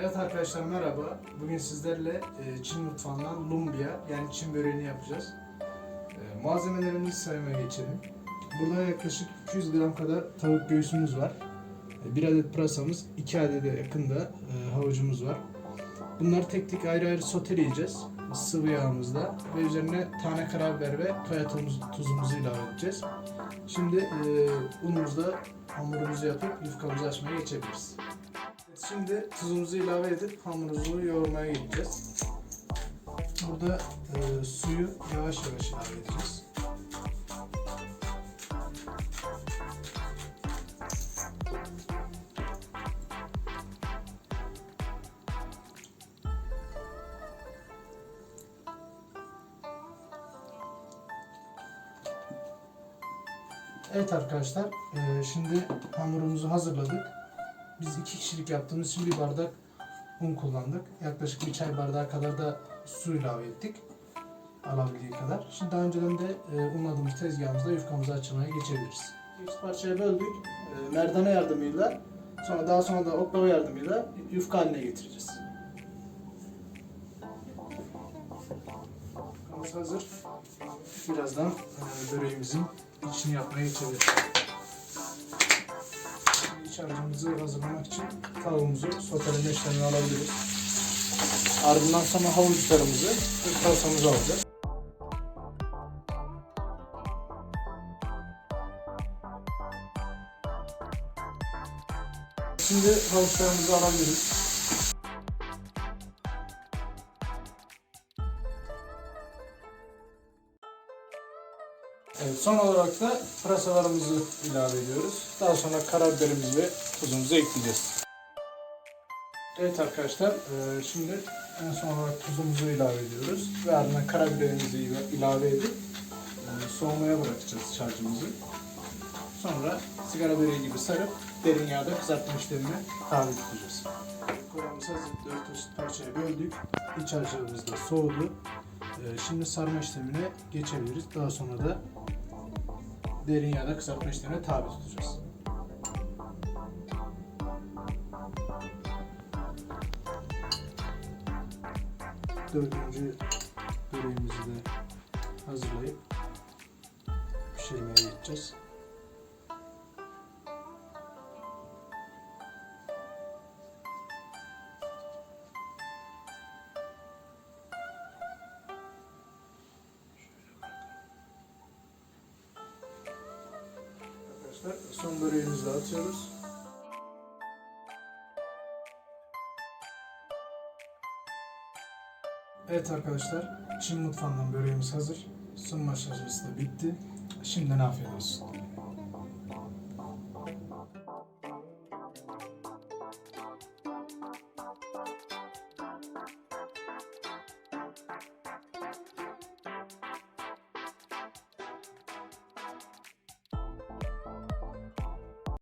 Evet arkadaşlar merhaba. Bugün sizlerle e, Çin mutfağından lumbia yani Çin böreğini yapacağız. E, malzemelerimizi saymaya geçelim. Burada yaklaşık 200 gram kadar tavuk göğsümüz var. E, bir adet pırasamız, 2 adede yakında e, havucumuz var. Bunları tek tek ayrı ayrı soteleyeceğiz. Sıvı yağımızda ve üzerine tane karabiber ve kaya tuzumuzu ilave edeceğiz. Şimdi e, unumuzda hamurumuzu yapıp yufkamızı açmaya geçebiliriz. Şimdi tuzumuzu ilave edip hamurumuzu yoğurmaya geçeceğiz. Burada e, suyu yavaş yavaş ilave edeceğiz. Evet arkadaşlar, e, şimdi hamurumuzu hazırladık. Biz iki kişilik yaptığımız için bir bardak un kullandık. Yaklaşık bir çay bardağı kadar da su ilave ettik. Alabildiği kadar. Şimdi daha önceden de e, unladığımız tezgahımızda yufkamızı açmaya geçebiliriz. Üç parçaya böldük. E, merdane yardımıyla sonra daha sonra da oklava yardımıyla yufka haline getireceğiz. Yufkamız hazır. Birazdan e, böreğimizin içini yapmaya geçebiliriz. İç harcımızı hazırlamak için tavuğumuzu soteleme işlemini alabiliriz. Ardından sonra havuçlarımızı ve pırasamızı alacağız. Şimdi havuçlarımızı alabiliriz. Evet, son olarak da pırasalarımızı ilave ediyoruz. Daha sonra karabiberimizi ve tuzumuzu ekleyeceğiz. Evet arkadaşlar, e, şimdi en son olarak tuzumuzu ilave ediyoruz. Ve ardından karabiberimizi ila- ilave edip e, soğumaya bırakacağız şarjımızı. Sonra sigara böreği gibi sarıp derin yağda kızartma işlemine tabi tutacağız. Kolamız hazır, dört eşit parçaya böldük. İç harcımız da soğudu. E, Şimdi sarma işlemine geçebiliriz. Daha sonra da derin yağda kızartma işlemine tabi tutacağız. Dördüncü böreğimizi de hazırlayıp pişirmeye geçeceğiz. Arkadaşlar son böreğimizi de atıyoruz. Evet arkadaşlar, Çin mutfağından böreğimiz hazır. Sunma aşaması da bitti. Şimdiden afiyet olsun.